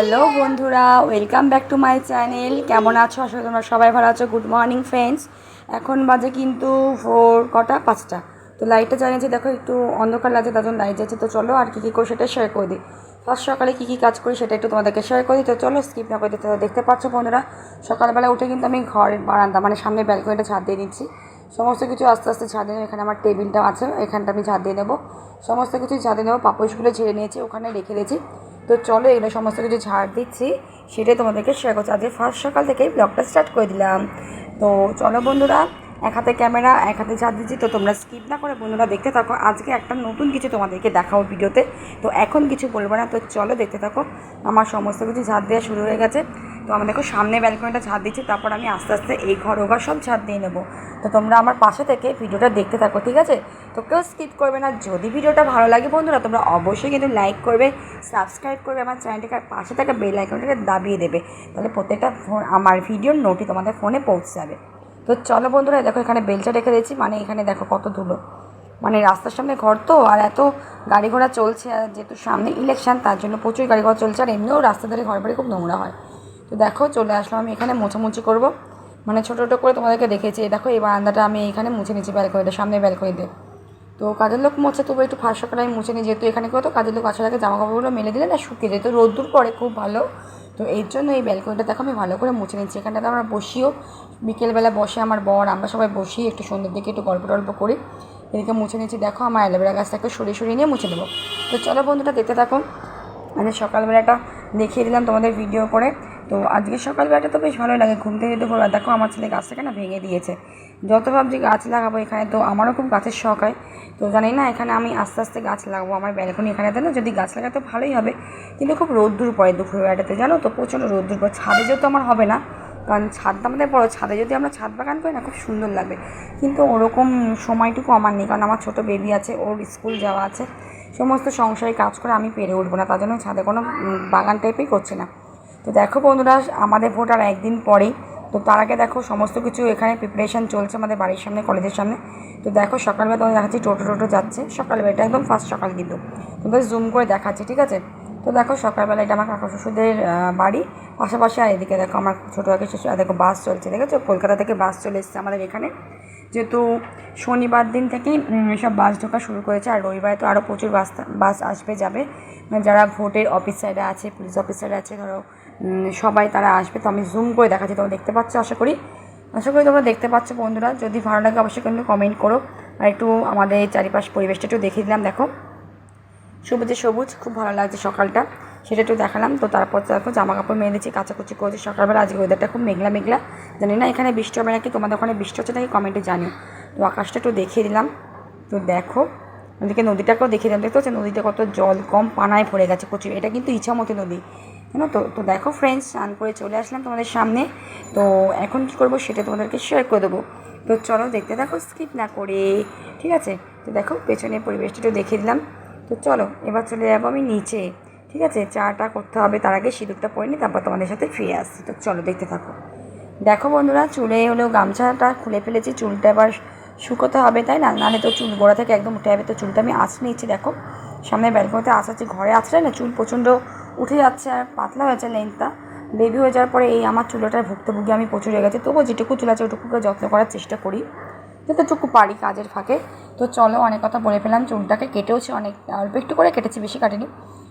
Hello বন্ধুরা welcome back to my channel কেমন আছো? আসলে তোমরা সবাই ভালো আছো। গুড মর্নিং ফ্রেন্ডস এখন বাজে কিন্তু ফোর কটা? পাঁচটা। তো লাইটটা জ্বালিয়েছি, দেখো একটু অন্ধকার লাগছে, তার জন্য লাইট যাচ্ছে তো চলো আর কী কী করি সেটা শেয়ার করে দিই। ফার্স্ট সকালে কী কী কাজ করি সেটা একটু তোমাদেরকে শেয়ার করি তো চলো স্কিপ না করে দিতে। দেখতে পাচ্ছ বন্ধুরা, সকালবেলা উঠে কিন্তু আমি ঘরের বারান্দা মানে সামনে ব্যালকনিটা ছাদ দিয়ে নিচ্ছি। সমস্ত কিছু আস্তে আস্তে দিয়ে নেব। এখানে আমার টেবিলটা আছে, এখানটা আমি ছাদ দিয়ে নেব। সমস্ত কিছু দিয়ে নেব। পাপোশগুলো ঝেড়ে নিয়েছি, ওখানে রেখে দিয়েছি। তো চলো এগুলো সমস্ত কিছু ঝাড় দিচ্ছি, সেটাই তোমাদেরকে শেয়ার করছি। আজকে ফার্স্ট সকাল থেকেই ব্লগটা স্টার্ট করে দিলাম। তো চলো বন্ধুরা, এক হাতে ক্যামেরা এক হাতে ঝাড় দিচ্ছি। তো তোমরা স্কিপ না করে বন্ধুরা দেখতে থাকো, আজকে একটা নতুন কিছু তোমাদেরকে দেখাবো ভিডিওতে তো এখন কিছু বলব না, তো চলো দেখতে থাকো। আমার সমস্ত কিছু ঝাড় দেওয়া শুরু হয়ে গেছে। তো আমি দেখো সামনে ব্যালকনিটা ঝাড় দিচ্ছি, তারপর আমি আস্তে আস্তে এই ঘর ওঘর সব ঝাড় দিয়ে নেব। তো তোমরা আমার পাশে থেকে ভিডিওটা দেখতে থাকো, ঠিক আছে? তো কেউ স্কিপ করবে না। যদি ভিডিওটা ভালো লাগে বন্ধুরা, তোমরা অবশ্যই কিন্তু লাইক করবে সাবস্ক্রাইব করবে, আমার চ্যানেলটিকে পাশে থাকা বেল আইকনটাকে দাবিয়ে দেবে। তাহলে প্রত্যেকটা ফোন আমার ভিডিওর নোটি তোমাদের ফোনে পৌঁছে যাবে। তো চলো বন্ধুরা, দেখো এখানে বেলটা রেখে দিয়েছি মানে এখানে দেখো কত ধুলো। মানে রাস্তার সামনে ঘর তো, আর এত গাড়ি ঘোড়া চলছে, আর যেহেতু সামনে ইলেকশন তার জন্য প্রচুর গাড়ি ঘোড়া চলছে, আর এমনিও রাস্তা ধারে ঘর বাড়ি খুব নোংরা হয়। তো দেখো, চলে আসলাম আমি এখানে, মোছামুছি করব। মানে ছোটো ছোটো করে তোমাদেরকে দেখেছি। দেখো, এই বারান্দাটা আমি এখানে মুছে নিচ্ছি ব্যালকনিটা সামনে ব্যালকনিতে তো কাজের লোক মোছে, তবু একটু ফার্স্ট সকালে আমি মুছে নিই যেহেতু এখানে কত কাজের লোক আসার আগে জামা কাপড়গুলো মেলে দিলে না শুকিয়ে যেত রোদ্দুর পরে খুব ভালো। তো এর জন্য এই ব্যালকনিটা দেখো, আমি ভালো করে মুছে নিচ্ছি এখানটাতে আমরা বসিও। বিকেলবেলা বসে আমার বর, আমরা সবাই বসি, একটু সন্ধ্যের দিকে একটু গল্প টল্প করি। এদিকে মুছে নিচ্ছি দেখো, আমার অ্যালোভেরা গাছটাকে সরিয়ে সরিয়ে নিয়ে মুছে দেবো। তো চলো বন্ধুটা দেখতে থাকো। মানে সকালবেলাটা দেখিয়ে দিলাম তোমাদের ভিডিও করে। তো আজকে সকালবেলাটা তো বেশ ভালোই লাগে। ঘুম থেকে যেতে ভোরবেলা দেখো আমার ছেলে গাছটাকে না ভেঙে দিয়েছে। যত ভাবছি গাছ লাগাবো এখানে তো আমারও খুব গাছের শখ হয়। তো জানি না, এখানে আমি আস্তে আস্তে গাছ লাগাবো। আমার ব্যালকনি এখানেতে না যদি গাছ লাগাতে ভালোই হবে। কিন্তু খুব রোদ্দুর পড়ে দুপুরবেলাটাতে, জানো তো? প্রচণ্ড রোদ্দুর পড়ে। ছাদে যেহেতু আমার হবে না, কারণ ছাদটা আমাদের বড়, ছাদে যদি আমরা ছাদ বাগান করি না, খুব সুন্দর লাগবে। কিন্তু ওরকম সময়টুকু আমার নেই, কারণ আমার ছোটো বেবি আছে, ওর স্কুল যাওয়া আছে। সমস্ত সংসারে কাজ করে আমি পেরে উঠবো না, তার জন্য ছাদে কোনো বাগান টাইপই করছে না। তো দেখো বন্ধুরা, আমাদের ভোট আর একদিন পরেই। তো তার আগে দেখো, সমস্ত কিছু এখানে প্রিপারেশান চলছে আমাদের বাড়ির সামনে কলেজের সামনে। তো দেখো, সকালবেলা তোমাদের দেখাচ্ছি, টোটো টোটো যাচ্ছে। সকালবেলাটা একদম ফার্স্ট সকাল কিন্তু। তোমাদের জুম করে দেখাচ্ছে, ঠিক আছে? তো দেখো সকালবেলা এটা আমার কাকা শ্বশুরদের বাড়ি। পাশাপাশি আর এদিকে দেখো আমার ছোটো কাকি শ্বশুর দেখো বাস চলছে, দেখেছ? কলকাতা থেকে বাস চলে এসেছে আমাদের এখানে। যেহেতু শনিবার দিন থেকেই সব বাস ঢোকা শুরু করেছে, আর রবিবারে তো আরও প্রচুর বাস বাস আসবে, যাবে। মানে যারা ভোটের অফিসাররা আছে, পুলিশ অফিসাররা আছে, ধরো সবাই তারা আসবে, তো আমি জুম করে দেখাচ্ছি, তোমরা দেখতে পাচ্ছ, আশা করি। আশা করি তোমরা দেখতে পাচ্ছ, বন্ধুরা। যদি ভালো লাগে, অবশ্যই কিন্তু কমেন্ট করো। আর একটু আমাদের চারিপাশ পরিবেশটা একটু দেখিয়ে দিলাম, দেখো। সবুজে সবুজ, খুব ভালো লাগছে সকালটা। সেটা একটু দেখালাম। তো তারপর দেখো জামা কাপড় দিচ্ছি কাচাকুচি করেছি। সকালবেলা আজকে ওয়েদারটা খুব মেঘলা মেঘলা। জানি না, এখানে বৃষ্টি হবে নাকি? তোমাদের ওখানে বৃষ্টি হচ্ছে নাকি? কমেন্টে জানিও। তো আকাশটা একটু দেখিয়ে দিলাম। তো দেখো, ওদিকে নদীটাকেও দেখিয়ে দিলাম। দেখতে হচ্ছে নদীতে কত জল কম পানায় ভরে গেছে প্রচুর। এটা কিন্তু ইচ্ছামতি নদী, জানো তো? তো দেখো ফ্রেন্ডস স্নান করে চলে আসলাম তোমাদের সামনে। তো এখন কী করব সেটা তোমাদেরকে শেয়ার করে দেবো। তো চলো দেখতে দেখো স্কিপ না করে। ঠিক আছে? তো দেখো পেছনে পরিবেশটা একটু দেখিয়ে দিলাম। তো চলো, এবার চলে যাব আমি নিচে। ঠিক আছে? চাটা করতে হবে, তার আগে সিঁদুরটা পরে নিই তারপর তোমাদের সাথে ফিরে আসছি। তো চলো, দেখতে থাকো। দেখো বন্ধুরা, চুলে হলেও গামছাটা খুলে ফেলেছি, চুলটা এবার শুকোতে হবে, তাই না? নাহলে তো চুল গোড়া থেকে একদম উঠে যাবে। তো চুলটা আমি আঁচ নিয়েছি, দেখো। সামনে ব্যালকনিতে আসাচ্ছি ঘরে আসলে না? চুল প্রচণ্ড উঠে যাচ্ছে আর পাতলা হয়েছে লেন্থটা। বেবি হয়ে যাওয়ার পরে এই আমার চুলটার ভুক্তভোগী আমি প্রচুর হয়ে গেছে। তবুও যেটুকু চুল আছে ওটুকুকে যত্ন করার চেষ্টা করি। যতটুকু পারি কাজের ফাঁকে। তো চলো অনেক কথা বলে ফেলাম চুলটাকে কেটেওছি অনেক, অল্প একটু করে কেটেছি, বেশি কাটিনি।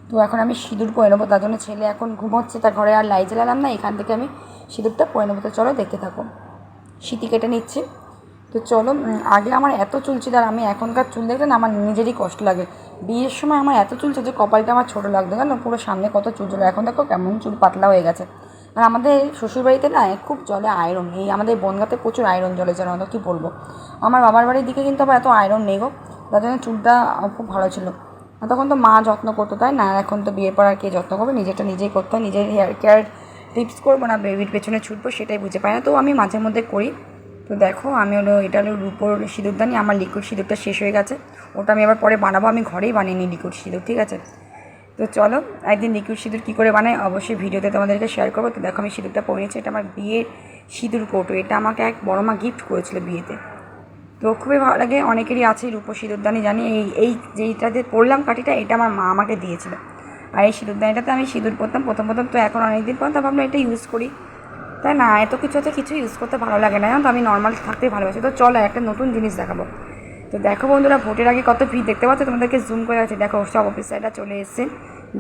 তো এখন আমি সিঁদুর পরে নেব, তার জন্য ছেলে এখন ঘুমোচ্ছে, তার ঘরে আর লাইট জ্বালালাম না, এখান থেকে আমি সিঁদুরটা পরে নেব। তো চলো দেখতে থাকো, সিঁতি কেটে নিচ্ছি। তো চলো আগে আমার এত চুল ছিল, আর আমি এখনকার চুল দেখলে না আমার নিজেরই কষ্ট লাগে। বিয়ের সময় আমার এত চুল ছিল যে কপালটা আমার ছোটো লাগতো কেন পুরো সামনে কত চুল ছিল, এখন দেখো কেমন চুল পাতলা হয়ে গেছে। আর আমাদের শ্বশুরবাড়িতে না খুব জলে আয়রন এই আমাদের বনগাতে প্রচুর আয়রন জলে যেন তো কী বলব? আমার বাবার বাড়ির দিকে কিন্তু আবার এত আয়রন নেই গো, তার জন্য চুলটা খুব ভালো ছিল। তখন তো মা যত্ন করতো, তাই না? এখন তো বিয়ের পর আর কে যত্ন করবে? নিজেরটা নিজেই করতে হয়, নিজের হেয়ার কেয়ার টিপস করব না বেবির পেছনে ছুটবো, সেটাই বুঝে পাই না। তো আমি মাঝে মধ্যে করি। তো দেখো, আমি হলো, এটা হলো রুপোর সিঁদুরদানি, আমার লিকুইড সিঁদুরটা শেষ হয়ে গেছে। ওটা আমি আবার পরে বানাবো, আমি ঘরেই বানিয়ে নিই লিকুইড সিঁদুর, ঠিক আছে? তো চলো, একদিন লিকুইড সিঁদুর কী করে বানাই অবশ্যই ভিডিওতে তোমাদেরকে শেয়ার করব। তো দেখো, আমি সিঁদুরটা পরে নিয়েছি, এটা আমার বিয়ের সিঁদুর কৌটো। এটা আমাকে এক বড় মা গিফট করেছিল বিয়েতে। তো খুবই ভালো লাগে, অনেকেরই আছে রূপো সিঁদুরদানি, জানি এই এই যেইটাতে পরলাম কাঠিটা, এটা আমার মা আমাকে দিয়েছিল। আর এই সিঁদুরদানিটাতে আমি সিঁদুর পরতাম, প্রথম প্রথম তো এখন অনেকদিন পর তো ভাবলাম এটা ইউজ করি। তাই না, এত কিছু হচ্ছে কিছু ইউজ করতে ভালো লাগে না, জানো তো? আমি নর্মাল থাকতেই ভালোবাসি। তো চলো, একটা নতুন জিনিস দেখাবো। তো দেখো বন্ধুরা, ভোটের আগে কত ভিড় দেখতে পাচ্ছ? তোমাদেরকে জুম করে আছে দেখো, সব অফিসাররা চলে এসছে।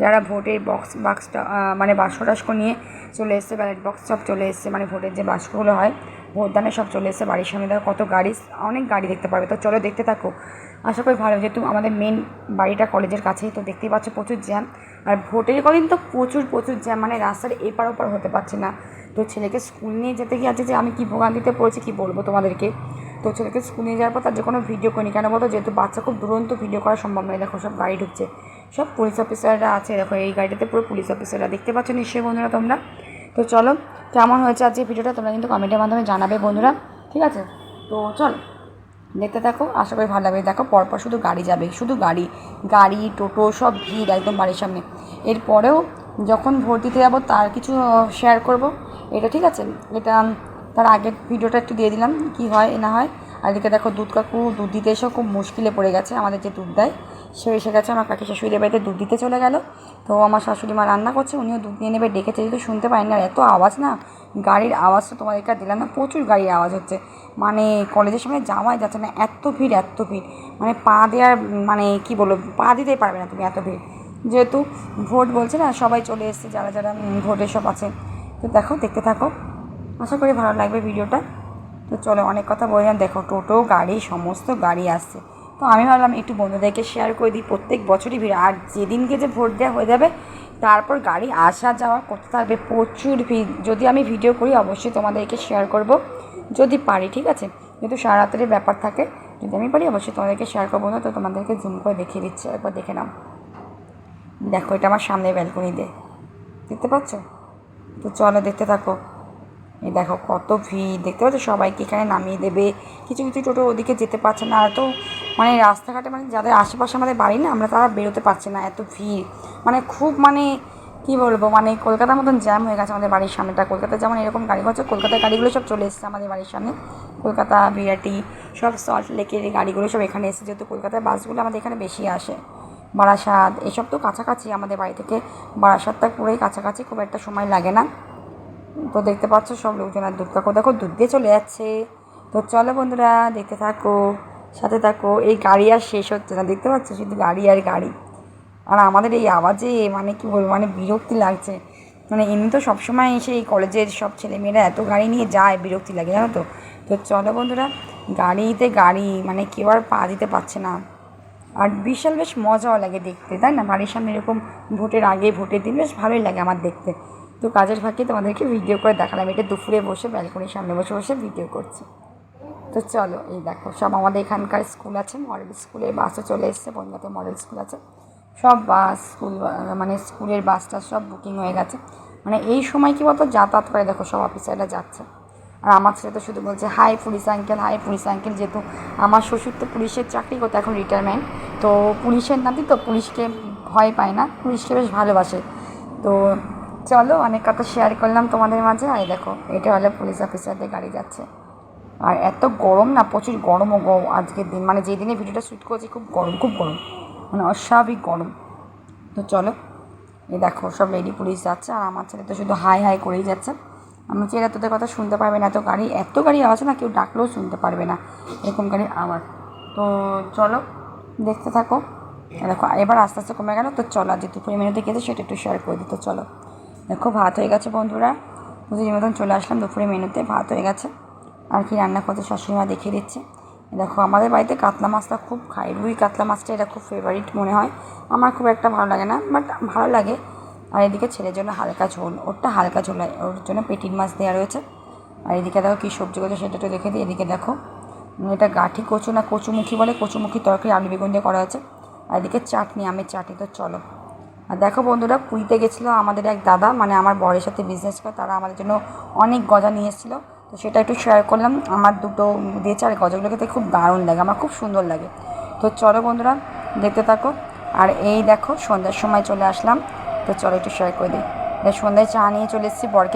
যারা ভোটের বক্স বাক্সটা মানে বাক্স টাস্ক নিয়ে চলে এসছে ব্যালট বক্স সব চলে এসছে। মানে ভোটের যে বাক্সগুলো হয়, ভোটদানে সব চলে এসছে। বাড়ির সামনে দেখো কত গাড়ি, অনেক গাড়ি দেখতে পাবে। তো চলো দেখতে থাকো। আশা করি ভালো যেহেতু আমাদের মেন বাড়িটা কলেজের কাছেই। তো দেখতেই পাচ্ছ প্রচুর জ্যাম আর ভোটের কদিন তো প্রচুর প্রচুর জ্যাম মানে রাস্তার এপার ওপার হতে পারছে না। তো ছেলেকে স্কুল নিয়ে যেতে গিয়ে আছে যে, আমি কী ভোগান্তিতে পড়েছি কী বলব তোমাদেরকে? তো ছেলেকে স্কুল নিয়ে যাওয়ার পর তার যে কোনো ভিডিও করিনি। কেন বলতো? যেহেতু বাচ্চা খুব দুরন্ত ভিডিও করা সম্ভব নয়। দেখো, সব গাড়ি ঢুকছে। সব পুলিশ অফিসাররা আছে। দেখো, এই গাড়িটাতে পুরো পুলিশ অফিসাররা দেখতে পাচ্ছ নিশ্চয়ই বন্ধুরা তোমরা? তো চলো, কেমন হয়েছে আজকে ভিডিওটা তোমরা কিন্তু কমেন্টের মাধ্যমে জানাবে বন্ধুরা। ঠিক আছে? তো চলো, দেখতে থাকো। আশা করি ভালো লাগবে। দেখো, পরপর শুধু গাড়ি যাবে। শুধু গাড়ি। গাড়ি, টোটো, সব ভিড় একদম বাড়ির সামনে। এরপরেও যখন ভোট দিতে যাব, তার কিছু শেয়ার করব। এটা ঠিক আছে? এটা তার আগের ভিডিওটা একটু দিয়ে দিলাম, কি হয়, না হয়। আর এদিকে দেখো দুধ কাকু, দুধ দিতে এসেও খুব মুশকিলে পড়ে গেছে আমাদের যে দুধ দেয়। সে এসে গেছে, আমার কাকি শাশুড়িদের বাড়িতে দুধ দিতে চলে গেল। তো আমার শাশুড়ি মা রান্না করছে, উনিও দুধ নিয়ে নেবে, ডেকেছে, যেহেতু শুনতে পারেন না এত আওয়াজ না, গাড়ির আওয়াজটা তোমাদেরকে আর দিলাম না, প্রচুর গাড়ির আওয়াজ হচ্ছে। মানে কলেজের সামনে যাওয়াই যাচ্ছে না, এত ভিড় এত ভিড়। মানে পা দেওয়ার মানে কি বলব, পা দিতেই পারবে না তুমি, এত ভিড়। যেহেতু ভোট বলছে না, সবাই চলে এসছে, যারা যারা ভোটের সব আছে। তো দেখো, দেখতে থাকো। আশা করি ভালো লাগবে ভিডিওটা। তো চলো অনেক কথা বললাম দেখো, টোটো, গাড়ি, সমস্ত গাড়ি আসছে। তো আমি ভাবলাম একটু বন্ধুদেরকে শেয়ার করে দিই। প্রত্যেক বছরই ভিড়। আর যেদিনকে যে ভোট দেওয়া হয়ে যাবে, তারপর গাড়ি আসা যাওয়া করতে থাকবে প্রচুর ভিড়। যদি আমি ভিডিও করি, অবশ্যই তোমাদেরকে শেয়ার করব। যদি পারি, ঠিক আছে? যেহেতু সারা রাতের ব্যাপার থাকে, যদি আমি পারি, অবশ্যই তোমাদেরকে শেয়ার করব। না তো তোমাদেরকে জুম করে দেখিয়ে দিচ্ছে। একবার দেখে নাও। দেখো, এটা আমার সামনে ব্যালকনিতে দেখতে পাচ্ছ? তো চলো, দেখতে থাকো। এই দেখো কত ভিড়। দেখতে পাচ্ছ? সবাইকে এখানে নামিয়ে দেবে। কিছু কিছু টোটো ওদিকে যেতে পারছে না। আর তো মানে রাস্তাঘাটে মানে যাদের আশেপাশে আমাদের বাড়ি না, আমরা তারা বেরোতে পারছি না। এত ভিড়। মানে খুব মানে কি বলব? মানে কলকাতার মতন জ্যাম হয়ে গেছে আমাদের বাড়ির সামনেটা। কলকাতায় যেমন এরকম গাড়ি হচ্ছে কলকাতার গাড়িগুলো সব চলে এসেছে আমাদের বাড়ির সামনে। কলকাতা, বিরাটি, সব সল্ট লেকের গাড়িগুলো সব এখানে এসেছে। যেহেতু কলকাতার বাসগুলো আমাদের এখানে বেশি আসে। বারাসাত, এসব তো কাছাকাছি আমাদের বাড়ি থেকে। বারাসাতটা পুরোই কাছাকাছি, খুব একটা সময় লাগে না। তো দেখতে পাচ্ছ সব লোকজন আর দুধ কাকু দেখো, দুধ দিয়ে চলে যাচ্ছে। তো চলো বন্ধুরা, দেখতে থাকো, সাথে থাকো। এই গাড়ি আর শেষ হচ্ছে না, দেখতে পাচ্ছ? শুধু গাড়ি আর গাড়ি। আর আমাদের এই আওয়াজে মানে কি বলব মানে বিরক্তি লাগছে। মানে এমনি তো সবসময় এসে এই কলেজের সব ছেলেমেয়েরা এত গাড়ি নিয়ে যায়, বিরক্তি লাগে, জানো তো? তো চলো বন্ধুরা, গাড়িতে গাড়ি মানে কেউ আর পা দিতে পারছে না। আর বিশাল বেশ মজাও লাগে দেখতে, তাই না? বাড়ির সামনে এরকম ভোটের আগে ভোটের দিন, বেশ ভালোই লাগে আমার দেখতে। তো কাজের ফাঁকে তোমাদেরকে ভিডিও করে দেখালাম। এটা দুপুরে বসে ব্যালকনির সামনে বসে বসে ভিডিও করছি। তো চলো, এই দেখো, সব আমাদের এখানকার স্কুল আছে মডেল স্কুলে বাসও চলে এসছে বনগাতে মডেল স্কুল আছে। সব বাস স্কুল মানে স্কুলের বাসটা সব বুকিং হয়ে গেছে। মানে এই সময় কি বলতো, যাতায়াত করে দেখো, সব অফিসাররা যাচ্ছে। আর আমার ছেলে তো শুধু বলছে hi police uncle hi police uncle যেহেতু আমার শ্বশুর তো পুলিশের চাকরি করতো, এখন রিটায়ারমেন্ট তো পুলিশের নাতি তো পুলিশকে ভয় পায় না, পুলিশকে বেশ ভালোবাসে। তো চলো, অনেক কথা শেয়ার করলাম তোমাদের মাঝে। আর দেখো, এটা হলো পুলিশ অফিসারদের গাড়ি যাচ্ছে। আর এত গরম না, প্রচুর গরমও গো, আজকের দিন। মানে যেই দিনে ভিডিওটা শ্যুট করেছি, খুব গরম খুব গরম। মানে অস্বাভাবিক গরম। তো চলো, এই দেখো, সব লেডি পুলিশ যাচ্ছে। আর আমার ছেলে তো শুধু হাই হাই করেই যাচ্ছে। আমার ছেলে তোদের কথা শুনতে পারবে না, এত গাড়ি এত গাড়ি আওয়াজ না, কেউ ডাকলেও শুনতে পারবে না। এরকম গাড়ির আওয়াজ। তো চলো, দেখতে থাকো। দেখো, এবার আস্তে আস্তে কমে গেল। তো চলো আজ দুপুরে মেনুতে গেছে সেটা একটু শেয়ার করে দিতে চলো। দেখো, ভাত হয়ে গেছে বন্ধুরা। বুঝলি মতন চলে আসলাম দুপুরে মেনুতে, ভাত হয়ে গেছে। আর কি রান্না করতে শাশুড়ি মা দেখিয়ে দিচ্ছে। দেখো, আমাদের বাড়িতে কাতলা মাছটা খুব খাই রুই কাতলা মাছটা এটা খুব ফেভারিট মনে হয়। আমার খুব একটা ভালো লাগে না বাট ভালো লাগে। আর এদিকে ছেলের জন্য হালকা ঝোল। ওরটা হালকা ঝোল হয়। ওর জন্য পেটির মাছ দেওয়া রয়েছে। আর এদিকে দেখো, কী সবজি করছে সেটা একটু দেখে দিই। এদিকে দেখো, এটা গাঠি কচু না কচুমুখী বলে? কচুমুখী তরকারি, আলু বেগুন দিয়ে করা আছে আর এদিকে চাটনি, আমের চাটনি। তো চলো। আর দেখো বন্ধুরা, পুরীতে গেছিল আমাদের এক দাদা মানে আমার বরের সাথে বিজনেস করে, তারা আমাদের জন্য অনেক গজা নিয়ে এসেছিল। তো সেটা একটু শেয়ার করলাম, আমার দুটো দিয়েছে আর গজাগুলো খেতে খুব দারুণ লাগে, আমার খুব সুন্দর লাগে। তো চলো বন্ধুরা, দেখতে থাকো। আর এই দেখো, সন্ধ্যার সময় চলে আসলাম, তো চলো একটু শেয়ার করে দিই। সন্ধ্যায় চা নিয়ে চলে এসেছি, বরকে